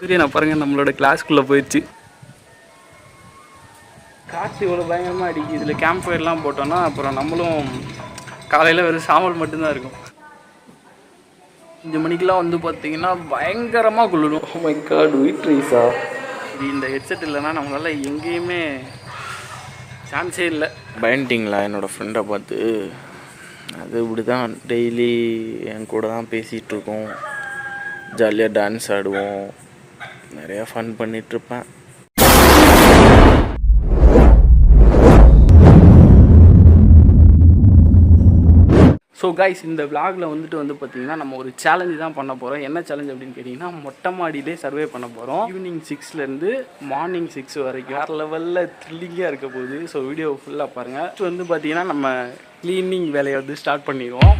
சூரியனை பாருங்க நம்மளோட கிளாஸ்க்குள்ளே போயிடுச்சு. காற்று இவ்வளோ பயங்கரமாக அடிக்குது. இதில் கேம்ப் ஃபயர்லாம் போட்டோம்னா அப்புறம் நம்மளும் காலையில் வெறும் சாம்பல் மட்டும்தான் இருக்கும். அஞ்சு மணிக்கெலாம் வந்து பார்த்தீங்கன்னா பயங்கரமாக குளிரும். மை காட் ஒயிட் ரைஸா இது இந்த ஹெட்செட் இல்லைன்னா நம்மளால எங்கேயுமே சான்ஸே இல்லை. பயந்துட்டிங்களா? என்னோடய ஃப்ரெண்டை பார்த்து அது இப்படி தான் டெய்லி என் கூட தான் பேசிகிட்டு இருக்கோம். ஜாலியாக டான்ஸ் ஆடுவோம். நிறையா ஃபன் பண்ணிகிட்ருப்பேன் ஸோ கைஸ் இந்த விளாகில் வந்துட்டு வந்து பார்த்தீங்கன்னா நம்ம ஒரு சேலஞ்சு தான் பண்ண போகிறோம் என்ன சேலஞ்ச் அப்படின்னு கேட்டிங்கன்னா மொட்டை மாடியிலே சர்வே பண்ண போகிறோம் ஈவினிங் சிக்ஸ்லேருந்து மார்னிங் சிக்ஸ் வரைக்கும். வேறு லெவலில் த்ரில்லிங்காக இருக்க போகுது. ஸோ வீடியோ ஃபுல்லாக பாருங்கள் First வந்து பார்த்தீங்கன்னா நம்ம க்ளீனிங் வேலையை வந்து ஸ்டார்ட் பண்ணிடுவோம்.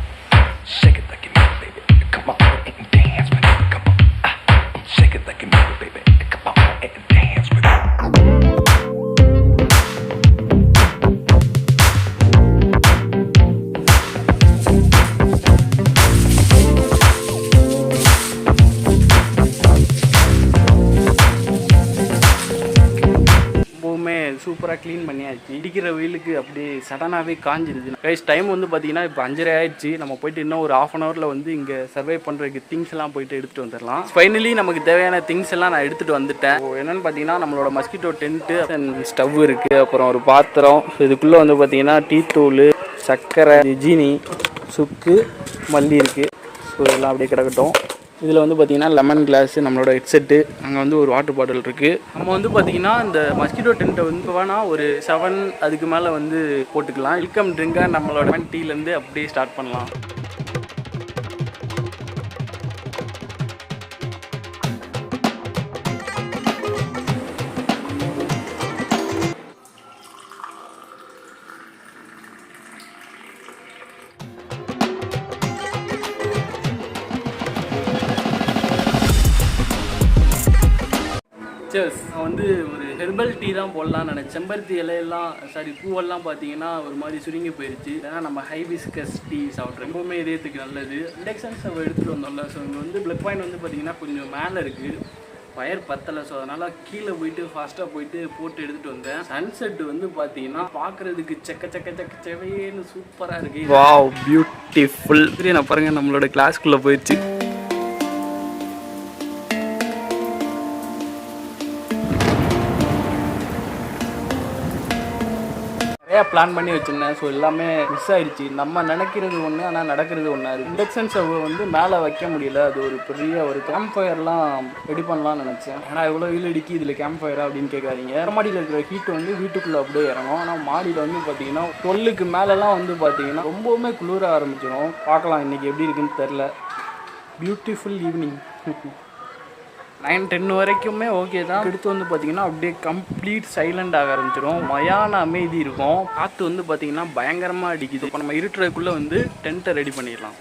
க்ளீன் பண்ணியாச்சு. இடிக்கிற வெயிலுக்கு அப்படியே சடனாகவே காஞ்சிருது கைஸ் டைம் வந்து பார்த்தீங்கன்னா இப்போ அஞ்சரை ஆயிடுச்சு. நம்ம போயிட்டு இன்னும் ஒரு ஆஃப் அன் ஹவரில் வந்து இங்கே சர்வை பண்ணுறதுக்கு திங்ஸ் எல்லாம் போயிட்டு எடுத்துகிட்டு வந்துடலாம். ஃபைனலி நமக்கு தேவையான திங்ஸ் எல்லாம் நான் எடுத்துகிட்டு வந்துட்டேன். என்னென்னு பார்த்தீங்கன்னா நம்மளோட மஸ்கிட்டோ டென்ட்டு ஸ்டவ் இருக்குது அப்புறம் ஒரு பாத்திரம். இதுக்குள்ளே வந்து பார்த்தீங்கன்னா டீ தூள் சர்க்கரை ஜீனி சுக்கு மல்லி இருக்குது ஸோ இதெல்லாம் அப்படியே கிடக்கட்டும். இதில் வந்து பார்த்திங்கன்னா லெமன் கிளாஸு நம்மளோட ஹெட்செட்டு அங்கே வந்து ஒரு வாட்டர் பாட்டில் இருக்குது நம்ம வந்து பார்த்திங்கன்னா இந்த மஸ்கிட்டோ டென்ட்டை வந்து வேணால் ஒரு செவன் அதுக்கு மேலே வந்து போட்டுக்கலாம். வெல்கம் ட்ரிங்காக நம்மளோட டீலேருந்து அப்படியே ஸ்டார்ட் பண்ணலாம். சேர்ஸ் நான் வந்து ஒரு ஹெர்பல் டீ தான் போடலாம்னு நினச்சேன். செம்பருத்தி இலையெல்லாம் சாரி பூவெல்லாம் பார்த்தீங்கன்னா ஒரு மாதிரி சுருங்கி போயிடுச்சு ஏன்னா நம்ம ஹைபிஸ்கஸ் டீ சாப்பிட்றோம் ரொம்பவுமே இதயத்துக்கு நல்லது. இண்டக்ஷன்ஸ் ஸ்டவ் எடுத்துகிட்டு வந்தோம்ல ஸோ இங்கே வந்து ப்ளக் பாயிண்ட் வந்து பார்த்தீங்கன்னா கொஞ்சம் மேலே இருக்குது ஃபயர் பத்தலை ஸோ அதனால் கீழே போயிட்டு ஃபாஸ்ட்டாக போயிட்டு போட்டு எடுத்துகிட்டு வந்தேன். சன்செட் வந்து பார்த்தீங்கன்னா பார்க்குறதுக்கு செக்க செக்க செக்க செவையேன்னு சூப்பராக இருக்குது வாவ் பியூட்டிஃபுல் நான் பாருங்கள் நம்மளோட கிளாஸ்க்குள்ளே போயிடுச்சு. நிறையா பிளான் பண்ணி வச்சுருந்தேன். ஸோ எல்லாமே மிஸ் ஆயிடுச்சு. நம்ம நினைக்கிறது ஒன்று ஆனால் நடக்கிறது ஒன்றா இருக்குது இண்டக்ஷன் ஸ்டவ் வந்து மேலே வைக்க முடியல. அது ஒரு பெரிய ஒரு கேம்ப் ஃபயர்லாம் ரெடி பண்ணலாம்னு நினச்சேன். ஏன்னா எவ்வளோ வீல் அடிக்கி இதில் கேம்ப் ஃபயரா அப்படின்னு கேட்காதீங்க. மாடியில் இருக்கிற ஹீட் வந்து வீட்டுக்குள்ளே அப்படியே இறங்கும். ஆனால் மாடியில் வந்து பார்த்தீங்கன்னா தொல்லுக்கு மேலெலாம் வந்து பார்த்தீங்கன்னா ரொம்பவுமே குளிர ஆரம்பிச்சிடும் பார்க்கலாம் இன்றைக்கி எப்படி இருக்குன்னு தெரில பியூட்டிஃபுல் ஈவினிங் நைன் டென் வரைக்குமே ஓகே தான். அடுத்து வந்து பார்த்தீங்கன்னா அப்படியே கம்ப்ளீட் சைலண்ட் ஆக ஆரம்பிச்சிடும் மயான அமைதி இருக்கும். காற்று வந்து பார்த்தீங்கன்னா பயங்கரமாக அடிக்குது. இப்போ நம்ம இருட்டுறதுக்குள்ளே வந்து டென்ட்டை ரெடி பண்ணிடலாம்.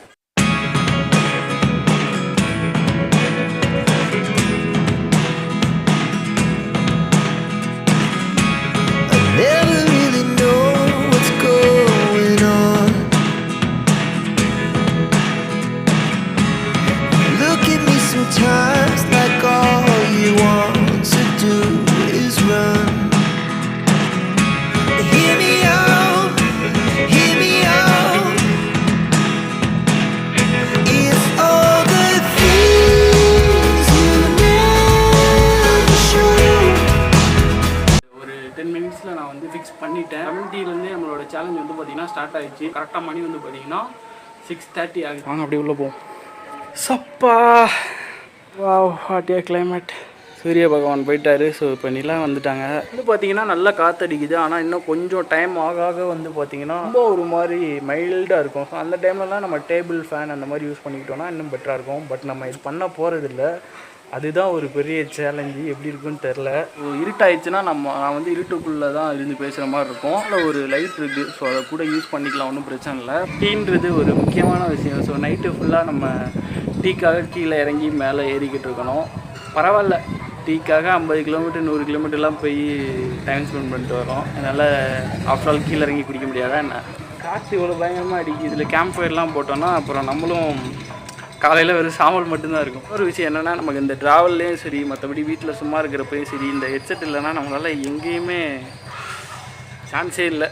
சேலஞ்ச் வந்து பார்த்தீங்கன்னா ஸ்டார்ட் ஆயிடுச்சு. கரெக்டாக மணி வந்து பார்த்தீங்கன்னா சிக்ஸ் தேர்ட்டி ஆகுது. வாங்க அப்படியே உள்ளே போவோம். சப்பா! வாவ் ஹாட்டியா கிளைமேட் சூரிய பகவான் போயிட்டாரு. ஸோ இப்போ நிலா வந்துட்டாங்க. வந்து பார்த்தீங்கன்னா நல்லா காற்றடிக்குது ஆனால் இன்னும் கொஞ்சம் டைம் ஆக ஆக வந்து பார்த்தீங்கன்னா ரொம்ப ஒரு மாதிரி மைல்டாக இருக்கும். ஸோ அந்த டைம்லலாம் நம்ம டேபிள் ஃபேன் அந்த மாதிரி யூஸ் பண்ணிக்கிட்டோம்னா இன்னும் பெட்டராக இருக்கும். பட் நம்ம இது பண்ண போகிறதில்ல அதுதான் ஒரு பெரிய சேலஞ்சு எப்படி இருக்குன்னு தெரில இருட்டாயிடுச்சுன்னா நம்ம நான் வந்து இருட்டுக்குள்ளே தான் இருந்து பேசுகிற மாதிரி இருக்கும். அதில் ஒரு லைட் இருக்குது ஸோ அதை கூட யூஸ் பண்ணிக்கலாம். ஒன்றும் பிரச்சனை இல்லை. டீன்றது ஒரு முக்கியமான விஷயம். ஸோ நைட்டு ஃபுல்லாக நம்ம டீக்காக கீழே இறங்கி மேலே ஏறிக்கிட்டு இருக்கணும். பரவாயில்ல. டீக்காக ஐம்பது கிலோமீட்டர் நூறு கிலோமீட்டர்லாம் போய் டைம் ஸ்பெண்ட் பண்ணிட்டு வரோம். அதனால் ஆஃப்டர் ஆல் கீழே இறங்கி குடிக்க முடியாதா என்ன? காற்று இவ்வளோ பயங்கரமாக அடிக்குது. இதில் கேம்ப் ஃபயர்லாம் போட்டோன்னா அப்புறம் நம்மளும் காலையில் வெறும் சாம்பல் மட்டும்தான் இருக்கும். ஒரு விஷயம் என்னென்னா நமக்கு இந்த ட்ராவல்லையும் சரி மற்றபடி வீட்டில் சும்மா இருக்கிறப்பையும் சரி இந்த ஹெட்செட் இல்லைன்னா நம்மளால் எங்கேயுமே சான்ஸே இல்லை.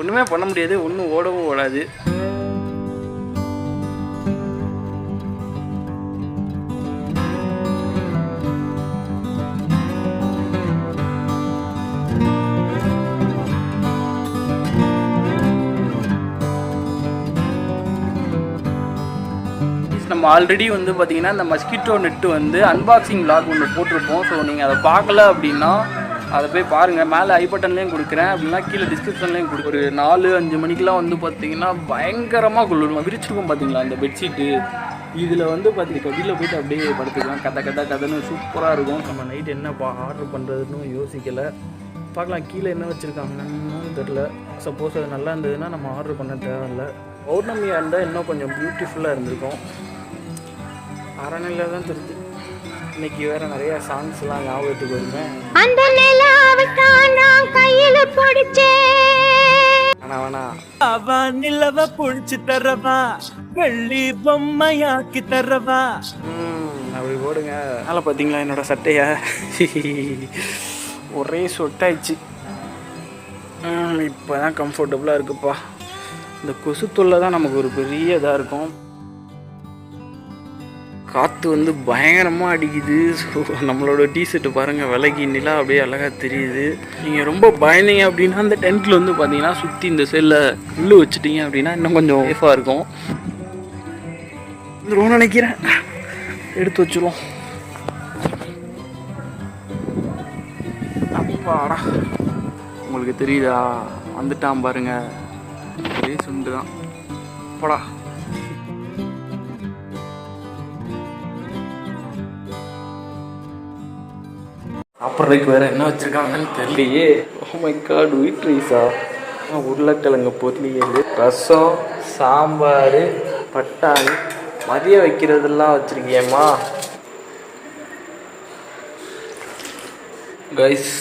ஒன்றுமே பண்ண முடியாது ஒன்றும் ஓடவும் ஓடாது. நம்ம ஆல்ரெடி வந்து பார்த்தீங்கன்னா இந்த மஸ்கிட்டோ நெட்டு வந்து அன்பாக்சிங் லாக் ஒன்று போட்டிருப்போம். ஸோ நீங்கள் அதை பார்க்கல அப்படின்னா அதை போய் பாருங்கள் மேலே ஐ பட்டன்லேயும் கொடுக்குறேன். அப்படின்னா கீழே டிஸ்கிரிப்ஷன்லேயும் கொடுக்குற ஒரு நாலு அஞ்சு மணிக்கெலாம் வந்து பார்த்தீங்கன்னா பயங்கரமாக குளிரும். விரிச்சிருக்கும் பார்த்தீங்களா அந்த பெட்ஷீட்டு இதில் வந்து பார்த்தீங்கன்னா வெளியில் போயிட்டு அப்படியே படுத்துக்கலாம். கதை கதை கதைன்னு சூப்பராக இருக்கும். நம்ம நைட் என்ன ஆர்டர் பண்ணுறதுன்னு யோசிக்கலை. பார்க்கலாம் கீழே என்ன வச்சுருக்காங்கன்னு தெரில சப்போஸ் அது நல்லா இருந்ததுன்னா நம்ம ஆர்டர் பண்ண தேவையில்ல. பௌர்ணமியாக இருந்தால் இன்னும் கொஞ்சம் பியூட்டிஃபுல்லாக இருந்திருக்கும். அறநிலை தான் தெரியுது இன்னைக்கு வேறு நிறையா சாங்ஸ்லாம் ஞாபகத்துக்கு வருமே அந்த நிலாவுத்தான் நான் கையில பிடிச்சேன். வேணா வேணா. அவ நிலவ புடிச்சு தரவா வெள்ளி பொம்மையாக்கி தரவா. ம், அப்படி போடுங்க. மேலே பார்த்தீங்களா என்னோட சட்டையை? ஒரே சொட்டாயிடுச்சு. இப்போ தான் கம்ஃபர்டபுளாக இருக்குப்பா. இந்த கொசு தொல்லை தான் நமக்கு ஒரு பெரிய இதாக இருக்கும். காற்று வந்து பயங்கரமாக அடிக்குது. ஸோ நம்மளோட டிஷர்ட்டு பாருங்கள் விலகி நிலா அப்படியே அழகாக தெரியுது. நீங்கள் ரொம்ப பயந்தீங்க அப்படின்னா அந்த டென்ட்டில் வந்து பார்த்தீங்கன்னா சுற்றி இந்த செல்லை உள்ளு வச்சுட்டீங்க அப்படின்னா இன்னும் கொஞ்சம் சேஃபாக இருக்கும். வந்துருவோம்னு நினைக்கிறேன். எடுத்து வச்சுருவோம். அப்பாடா. உங்களுக்கு தெரியுதா? வந்துட்டான் பாருங்க. ஒரே சுண்டு தான். போடா. சாப்பிட்றதுக்கு வேற என்ன வச்சிருக்காங்கன்னு தெரியலையே. ஓ மை காட் ஒயிட் ரைஸா உருளைக்கிழங்கு பொரியல் ரசம் சாம்பார் பட்டாணி மதியம் வைக்கிறதெல்லாம் வச்சிருக்கியேம்மா. கைஸ்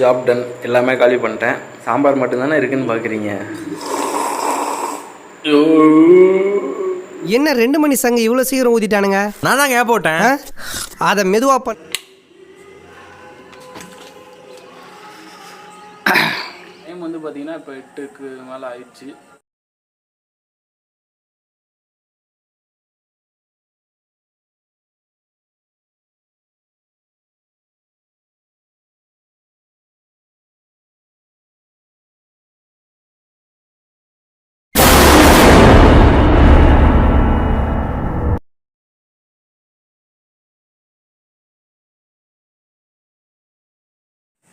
ஜாப் டன் எல்லாமே காலி பண்ணிட்டேன். சாம்பார் மட்டும்தானே இருக்குன்னு பார்க்குறீங்க என்ன ரெண்டு மணி சங்க இவ்வளோ சீக்கிரம் ஊதிட்டானுங்க நான் தாங்க ஏன் போட்டேன்? அதை மெதுவா பண் பார்த்தீங்கன்னா இப்போ எட்டுக்கு மேலே ஆயிடுச்சு.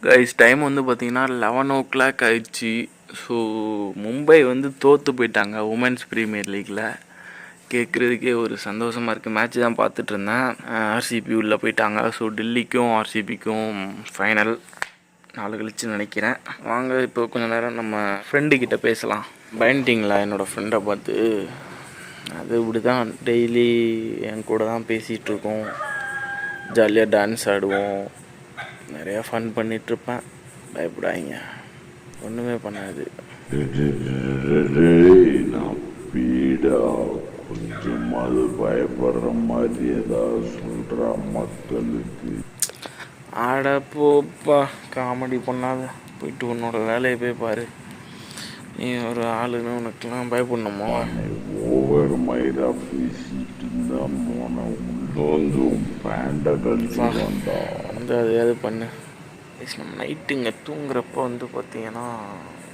கைஸ் டைம் வந்து பார்த்தீங்கன்னா லெவன் ஓ கிளாக் ஆயிடுச்சு. ஸோ மும்பை வந்து தோற்று போயிட்டாங்க உமன்ஸ் ப்ரீமியர் லீக்கில் கேட்குறதுக்கே ஒரு சந்தோஷமாக இருக்குது மேட்ச் தான் பார்த்துட்டு இருந்தேன். ஆர்சிபி உள்ளே போயிட்டாங்க. ஸோ டெல்லிக்கும் ஆர்சிபிக்கும் ஃபைனல் நாலு கழிச்சு நினைக்கிறேன். வாங்க இப்போ கொஞ்ச நேரம் நம்ம ஃப்ரெண்டுக்கிட்ட பேசலாம். பயன்ட்டிங்களா என்னோடய ஃப்ரெண்டை பார்த்து அது இப்படி தான் டெய்லி என் கூட தான் பேசிகிட்ருக்கோம் ஜாலியாக டான்ஸ் ஆடுவோம். நிறையா ஃபன் பண்ணிகிட்ருப்பேன் பயப்படாதீங்க. ஒன்றுமே பண்ணாது. நான் பீடா கொஞ்சமாவது பயப்படுற மாதிரி ஏதாவது சொல்றா மக்களுக்கு ஆட போப்பா காமெடி பண்ணாத. போயிட்டு உன்னோட வேலையை போய் பாரு. நீ ஒரு ஆளுன்னு உனக்கெல்லாம் பயப்படணுமோ? ஓவர் மயிரா பேசிட்டு இருந்தா மோன உள்ள வந்து பேண்ட கழிச்சு வந்தா. வந்து அதையாவது பண்ணு. Guys, நம்ம நைட்டுங்க தூங்குறப்போ வந்து பார்த்தீங்கன்னா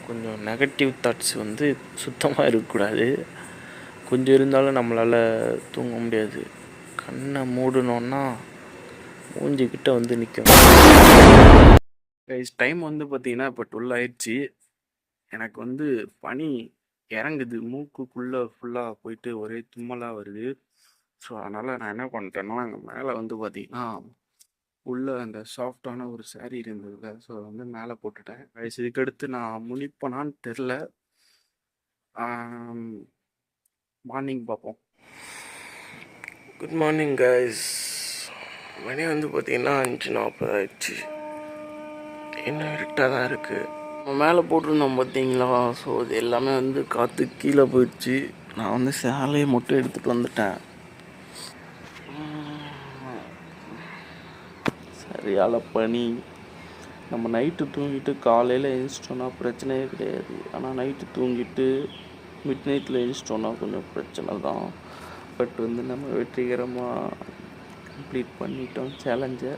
கொஞ்சம் நெகட்டிவ் தாட்ஸ் வந்து சுத்தமாக இருக்கக்கூடாது. கொஞ்சம் இருந்தாலும் நம்மளால் தூங்க முடியாது. கண்ணை மூடணுன்னா மூஞ்சிக்கிட்ட வந்து நிற்கும் கைஸ் டைம் வந்து பார்த்தீங்கன்னா இப்போ டுவெல் ஆயிடுச்சு. எனக்கு வந்து பனி இறங்குது. மூக்குக்குள்ளே ஃபுல்லாக போயிட்டு ஒரே தும்மலாக வருது. ஸோ அதனால் நான் என்ன பண்ணிட்டேன்னா அங்கே மேலே வந்து பார்த்தீங்கன்னா உள்ளே அந்த சாஃப்டான ஒரு saree இருந்ததுல. ஸோ அதை வந்து மேலே போட்டுட்டேன். கைஸ் இதுக்கடுத்து நான் முழிப்பனான்னு தெரில மார்னிங் பார்ப்போம். குட் மார்னிங் கைஸ் மணி வந்து பார்த்தீங்கன்னா அஞ்சு நாற்பது ஆயிடுச்சு. இன்னும் இருட்டாக தான் இருக்குது நம்ம மேலே போட்டிருந்தோம் பார்த்தீங்களா? ஸோ இது எல்லாமே வந்து காற்று கீழே போயிடுச்சு. நான் வந்து சேலையை மட்டும் எடுத்துகிட்டு வந்துட்டேன். சரியால பனி நம்ம நைட்டு தூங்கிட்டு காலையில் எழுந்திரிச்சிட்டோன்னா பிரச்சனையே கிடையாது. ஆனால் நைட்டு தூங்கிட்டு மிட் நைட்டில் எழுந்திரிச்சிட்டோன்னா கொஞ்சம் பிரச்சனை தான். பட் வந்து நம்ம வெற்றிகரமாக கம்ப்ளீட் பண்ணிட்டோம். சேலஞ்சை